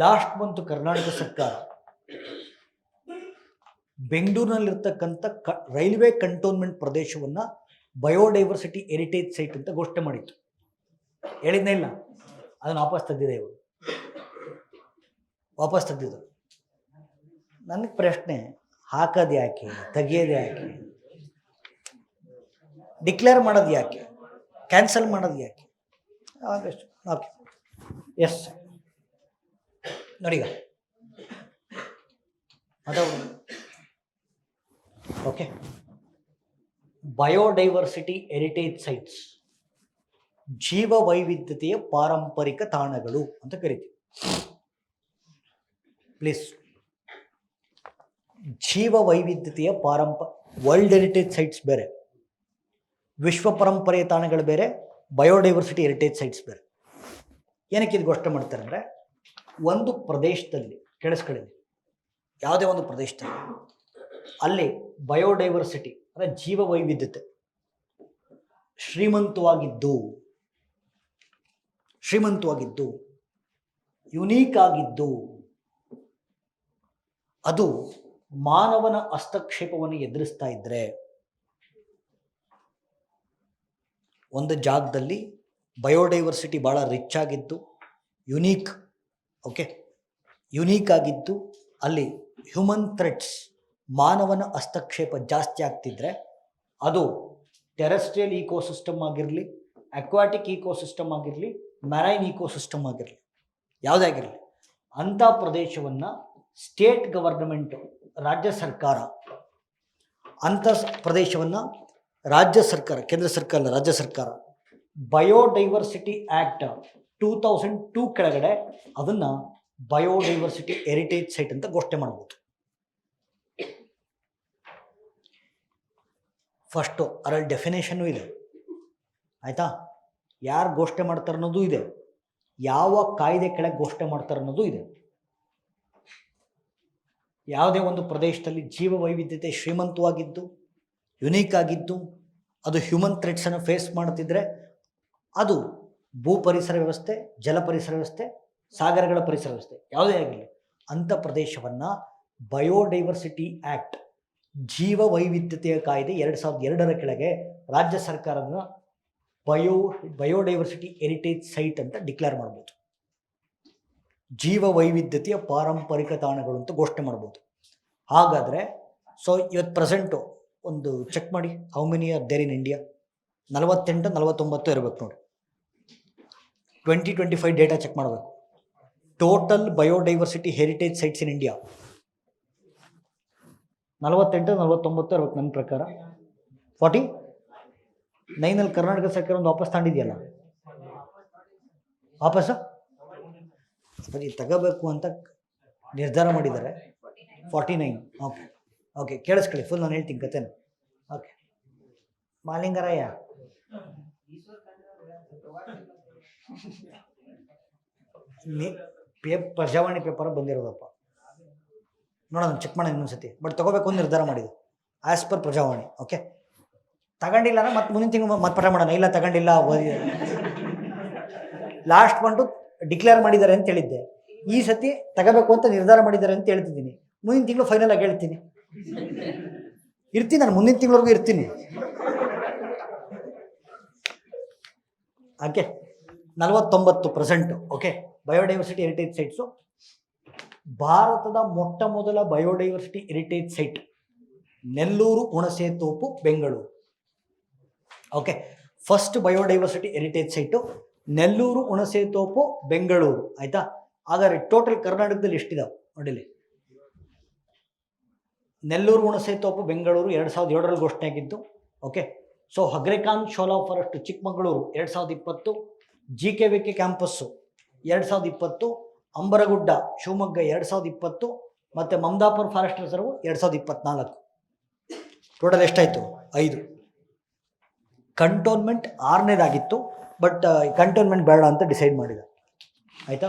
Last month Karnataka ಸರ್ಕಾರ. ಬೆಂಗಳೂರಿನಲ್ಲಿರ್ತಕ್ಕಂಥ ಕ, ರೈಲ್ವೆ ಕಂಟೋನ್ಮೆಂಟ್ ಪ್ರದೇಶವನ್ನು ಬಯೋಡೈವರ್ಸಿಟಿ ಹೆರಿಟೇಜ್ ಸೈಟ್ ಅಂತ ಘೋಷಣೆ ಮಾಡಿತ್ತು. ಹೇಳಿದ್ನೇ ಇಲ್ಲ? ಅದನ್ನು ವಾಪಸ್ ತೆಗೆದಿದೆ ಇವರು. ವಾಪಸ್ ತೆಗೆದಿದ್ದು. ನನಗೆ ಪ್ರಶ್ನೆ, ಹಾಕೋದು ಯಾಕೆ? ತೆಗಿಯೋದು ಯಾಕೆ? ಡಿಕ್ಲೇರ್ ಮಾಡೋದು ಯಾಕೆ? ಕ್ಯಾನ್ಸಲ್ ಮಾಡೋದು ಯಾಕೆ? ಓಕೆ ಎಸ್ ನೋಡೀಗ? ಅದು ಓಕೆ ಬಯೋಡೈವರ್ಸಿಟಿ ಹೆರಿಟೇಜ್ ಸೈಟ್ಸ್ ಜೀವ ವೈವಿಧ್ಯತೆಯ ಪಾರಂಪರಿಕ ತಾಣಗಳು ಅಂತ ಕರಿತೀವಿ. ಪ್ಲೀಸ್ ಜೀವ ವೈವಿಧ್ಯತೆಯ ಪಾರಂಪ ವರ್ಲ್ಡ್ ಹೆರಿಟೇಜ್ ಸೈಟ್ಸ್ ಬೇರೆ. ವಿಶ್ವ ಪರಂಪರೆಯ ತಾಣಗಳು ಬೇರೆ ಬಯೋಡೈವರ್ಸಿಟಿ ಹೆರಿಟೇಜ್ ಸೈಟ್ಸ್ ಬೇರೆ. ಏನಕ್ಕೆ ಇದು ಘೋಷಣೆ ಮಾಡ್ತಾರೆ ಅಂದರೆ ಒಂದು ಪ್ರದೇಶದಲ್ಲಿ ಕೇಳಿಸ್ಕೊಳ್ಳಿ ಯಾವುದೇ ಒಂದು ಪ್ರದೇಶದಲ್ಲಿ. ಅಲ್ಲಿ ಬಯೋಡೈವರ್ಸಿಟಿ, ಅಂದರೆ ಜೀವ ವೈವಿಧ್ಯತೆ ಶ್ರೀಮಂತವಾಗಿದ್ದು ಶ್ರೀಮಂತವಾಗಿದ್ದು, ಯುನೀಕ್ ಆಗಿದ್ದು, ಅದು ಮಾನವನ ಹಸ್ತಕ್ಷೇಪವನ್ನು ಎದುರಿಸ್ತಾ ಇದ್ದರೆ ಒಂದು ಜಾಗದಲ್ಲಿ ಬಯೋಡೈವರ್ಸಿಟಿ ಭಾಳ ರಿಚ್ ಆಗಿದ್ದು, ಯುನೀಕ್ ಓಕೆ ಯುನೀಕ್ ಆಗಿದ್ದು ಅಲ್ಲಿ ಹ್ಯೂಮನ್ ಥ್ರೆಟ್ಸ್ ಮಾನವನ ಹಸ್ತಕ್ಷೇಪ ಜಾಸ್ತಿ ಆಗ್ತಿದ್ರೆ ಅದು ಟೆರೆಸ್ಟ್ರಿಯಲ್ ಈಕೋಸಿಸ್ಟಮ್ ಆಗಿರಲಿ ಅಕ್ವಾಟಿಕ್ ಈಕೋಸಿಸ್ಟಮ್ ಆಗಿರಲಿ ಮ್ಯಾರೈನ್ ಈಕೋಸಿಸ್ಟಮ್ ಆಗಿರಲಿ, ಯಾವುದೇ ಆಗಿರಲಿ ಅಂಥ ಪ್ರದೇಶವನ್ನು ಸ್ಟೇಟ್ ಗವರ್ನಮೆಂಟು ರಾಜ್ಯ ಸರ್ಕಾರ ಅಂಥ ಪ್ರದೇಶವನ್ನು ರಾಜ್ಯ ಸರ್ಕಾರ, ಕೇಂದ್ರ ಸರ್ಕಾರ ರಾಜ್ಯ ಸರ್ಕಾರ biodiversity act two thousand two ಕೆಳಗಡೆ ಅದನ್ನು ಬಯೋಡೈವರ್ಸಿಟಿ ಹೆರಿಟೇಜ್ ಸೈಟ್ ಅಂತ ಘೋಷಣೆ ಮಾಡ್ಬೋದು. ಫಸ್ಟು ಅದರಲ್ಲಿ ಡೆಫಿನೇಷನ್ನು ಇದೆ. ಆಯಿತಾ? ಯಾರು ಘೋಷಣೆ ಮಾಡ್ತಾರೆ ಅನ್ನೋದು ಇದೆ. ಯಾವ ಕಾಯ್ದೆ ಕೆಳಗೆ ಘೋಷಣೆ ಮಾಡ್ತಾರೆ ಅನ್ನೋದು ಇದೆ. ಯಾವುದೇ ಒಂದು ಪ್ರದೇಶದಲ್ಲಿ ಜೀವ ವೈವಿಧ್ಯತೆ ಶ್ರೀಮಂತವಾಗಿದ್ದು ಯುನೀಕ್ ಆಗಿದ್ದು, ಅದು ಹ್ಯೂಮನ್ ಥ್ರೆಡ್ಸನ್ನು ಫೇಸ್ ಮಾಡ್ತಿದ್ರೆ ಅದು ಭೂ ಪರಿಸರ ವ್ಯವಸ್ಥೆ ಜಲ ಪರಿಸರ ವ್ಯವಸ್ಥೆ, ಸಾಗರಗಳ ಪರಿಸರ ವ್ಯವಸ್ಥೆ ಯಾವುದೇ ಆಗಿರಲಿ, ಅಂಥ ಪ್ರದೇಶವನ್ನು ಬಯೋಡೈವರ್ಸಿಟಿ ಆ್ಯಕ್ಟ್ ಜೀವ ವೈವಿಧ್ಯತೆಯ ಕಾಯ್ದೆ ಎರಡು ಸಾವಿರದ ಎರಡರ ಕೆಳಗೆ ರಾಜ್ಯ ಸರ್ಕಾರದ ಬಯೋ ಬಯೋಡೈವರ್ಸಿಟಿ ಹೆರಿಟೇಜ್ ಸೈಟ್ ಅಂತ ಡಿಕ್ಲೇರ್ ಮಾಡ್ಬೋದು. ಜೀವ ವೈವಿಧ್ಯತೆಯ ಪಾರಂಪರಿಕ ತಾಣಗಳು ಅಂತ ಘೋಷಣೆ ಮಾಡ್ಬೋದು. ಹಾಗಾದರೆ ಸೊ ಇವತ್ತು ಪ್ರೆಸೆಂಟು ಒಂದು ಚೆಕ್ ಮಾಡಿ how many are there in India ನಲವತ್ತೆಂಟು, ನಲವತ್ತೊಂಬತ್ತು ಇರಬೇಕು ನೋಡಿ. Twenty twenty five data check ಮಾಡಬೇಕು total biodiversity heritage sites in India ನಲವತ್ತೆಂಟು, ನಲವತ್ತೊಂಬತ್ತು, ಅರವತ್ತು ನನ್ನ ಪ್ರಕಾರ. ಫಾರ್ಟಿ ನೈನಲ್ಲಿ ಕರ್ನಾಟಕ ಸರ್ಕಾರ ಒಂದು ವಾಪಸ್ ತಗೊಂಡಿದೆಯಲ್ಲ ವಾಪಸ್? ಸರಿ ತಗೋಬೇಕು ಅಂತ ನಿರ್ಧಾರ ಮಾಡಿದ್ದಾರೆ. ಫಾರ್ಟಿ ನೈನ್ ಓಕೆ ಓಕೆ ಕೇಳಿಸ್ಕೊಳ್ಳಿ. ಫುಲ್ ನಾನು ಹೇಳ್ತೀನಿ ಕತೆನ ಓಕೆ ಮಾಲಿಂಗರಾಯ. ನಿ ಪೇ, ಪ್ರಜಾವಾಣಿ ಪೇಪರ್ ಬಂದಿರೋದಪ್ಪ. ನೋಡೋಣ ಚೆಕ್ ಮಾಡೋಣ ಇನ್ನೊಂದ್ಸತಿ. ಬಟ್ ತಗೋಬೇಕು ಅಂತ ನಿರ್ಧಾರ ಮಾಡಿದೆ ಆಸ್ ಪರ್ ಪ್ರಜಾವಾಣಿ ಓಕೆ ತಗೊಂಡಿಲ್ಲ ಅಂದ್ರೆ ಮತ್ತೆ ಮುಂದಿನ ತಿಂಗಳು ಮತ್ತೆ ಪಠ ಮಾಡೋಣ. ಇಲ್ಲ, ತಗೊಂಡಿಲ್ಲ, ಓದಿ ಲಾಸ್ಟ್ ಬಂದು ಡಿಕ್ಲೇರ್ ಮಾಡಿದ್ದಾರೆ ಅಂತ ಹೇಳಿದ್ದೆ. ಈ ಸತಿ ತಗೋಬೇಕು ಅಂತ ನಿರ್ಧಾರ ಮಾಡಿದ್ದಾರೆ ಅಂತ ಹೇಳ್ತಿದ್ದೀನಿ. ಮುಂದಿನ ತಿಂಗಳು ಫೈನಲ್ ಆಗಿ ಹೇಳ್ತೀನಿ. ಇರ್ತೀನಿ ನಾನು, ಮುಂದಿನ ತಿಂಗಳವರೆಗೂ ಇರ್ತೀನಿ. ಓಕೆ ನಲವತ್ತೊಂಬತ್ತು present okay biodiversity heritage sites ಭಾರತದ ಮೊಟ್ಟ ಮೊದಲ ಬಯೋಡೈವರ್ಸಿಟಿ ಹೆರಿಟೇಜ್ ಸೈಟ್ ನೆಲ್ಲೂರು ಹುಣಸೆ ತೋಪು Bengaluru. Okay first biodiversity heritage site Nellur ಹುಣಸೆ ತೋಪು ಬೆಂಗಳೂರು. ಆಯಿತಾ? ಹಾಗಾದ್ರೆ ಟೋಟಲ್ ಕರ್ನಾಟಕದಲ್ಲಿ ಎಷ್ಟಿದಾವೆ? ನೋಡಿಲಿ ನೆಲ್ಲೂರು ಹುಣಸೆ ತೋಪು ಬೆಂಗಳೂರು ಎರಡು ಸಾವಿರದ ಏಳರಲ್ಲಿ ಘೋಷಣೆ ಆಗಿದ್ದು okay so Hogrekan shola forest Chikkamagaluru ಎರಡು ಸಾವಿರದ ಇಪ್ಪತ್ತು. G K V K campus ಎರಡು ಸಾವಿರದ ಇಪ್ಪತ್ತು. ಅಂಬರಗುಡ್ಡ, ಶಿವಮೊಗ್ಗ, ಎರಡು ಸಾವಿರದ ಇಪ್ಪತ್ತು. ಮತ್ತು ಮಮದಾಪುರ ಫಾರೆಸ್ಟ್ ರಿಸರ್ವ್ ಎರಡು ಸಾವಿರದ ಇಪ್ಪತ್ನಾಲ್ಕು. ಟೋಟಲ್ ಎಷ್ಟಾಯಿತು? ಐದು. ಕಂಟೋನ್ಮೆಂಟ್ ಆರನೇದಾಗಿತ್ತು ಬಟ್ ಕಂಟೋನ್ಮೆಂಟ್ ಬೇಡ ಅಂತ ಡಿಸೈಡ್ ಮಾಡಿದೆ. ಆಯಿತಾ?